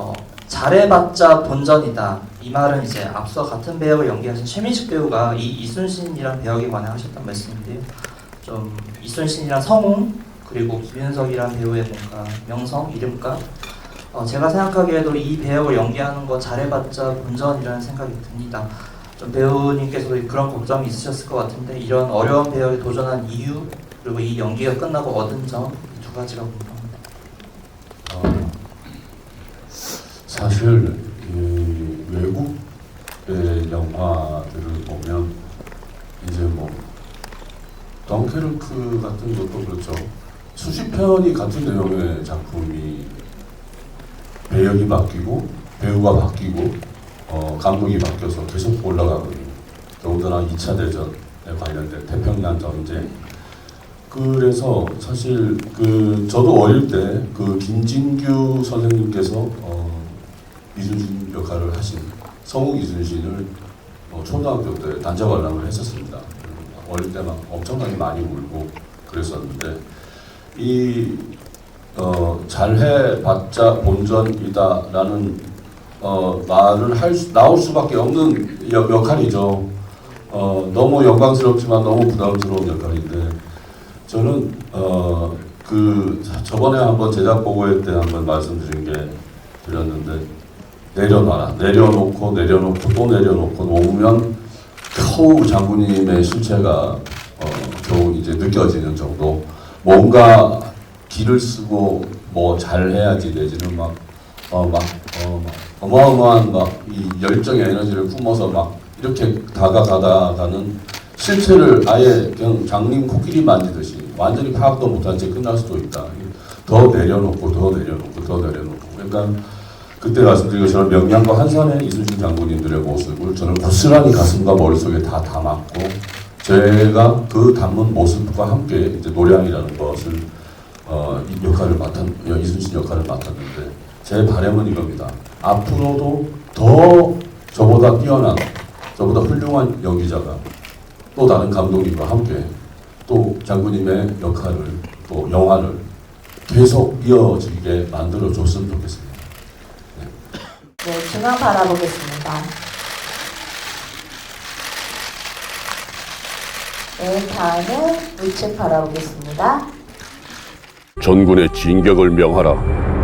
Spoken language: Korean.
어, 잘해봤자 본전이다. 이 말은 이제 앞서 같은 배역을 연기하신 최민식 배우가 이 이순신이란 배역에 관해 하셨던 말씀인데요. 좀 이순신이란 성웅 그리고 김윤석이란 배우의 뭔가 명성, 이름값 어, 제가 생각하기에도 이 배역을 연기하는 거 잘해봤자 본전이라는 생각이 듭니다. 좀 배우님께서도 그런 걱정이 있으셨을 것 같은데 이런 어려운 배역에 도전한 이유 그리고 이 연기가 끝나고 얻은 점 두 가지가 궁금합니다. 어, 사실 이 외국의 영화들을 보면 이제 뭐 덩케르크 같은 것도 그렇죠. 수십 편이 같은 내용의 작품이 배역이 바뀌고 배우가 바뀌고 어, 감독이 바뀌어서 계속 올라가거든요. 더군다나 2차 대전에 관련된 태평양 전쟁 그래서 사실 그 저도 어릴 때 그 김진규 선생님께서 어, 이순신 역할을 하신 성욱 이순신을 어, 초등학교 때 단자 관람을 했었습니다. 어릴 때 막 엄청나게 많이 울고 그랬었는데 이 어, 잘해봤자 본전이다라는 어, 말을 할 수, 나올 수밖에 없는 역, 역할이죠. 어, 너무 영광스럽지만 너무 부담스러운 역할인데 저는 어, 그 저번에 한번 제작 보고회 때 한번 말씀드린 게 드렸는데 내려놔라. 내려놓고 내려놓고 또 내려놓고 놓으면 겨우 장군님의 실체가 어, 겨우 이제 느껴지는 정도. 뭔가 길을 쓰고 뭐 잘해야지 내지는 막 어, 막, 어, 막 어마어마한 막 이 열정의 에너지를 품어서 막 이렇게 다가가다가는 실체를 아예 그냥 장님 코끼리 만지듯이 완전히 파악도 못한 채 끝날 수도 있다. 더 내려놓고 더 내려놓고 더 내려놓고. 그러니까 그때 말씀드린 것처럼 명량과 한산의 이순신 장군님들의 모습을 저는 고스란히 가슴과 머릿속에 다 담았고 제가 그 담은 모습과 함께 이제 노량이라는 것을 어, 이 역할을 맡았 이순신 역할을 맡았는데 제 바람은 이겁니다. 앞으로도 더 저보다 뛰어난 저보다 훌륭한 연기자가 또 다른 감독님과 함께 또 장군님의 역할을 또 영화를 계속 이어지게 만들어 줬으면 좋겠습니다. 네, 중앙 바라보겠습니다. 네, 다음은 우측 바라보겠습니다. 전군의 진격을 명하라.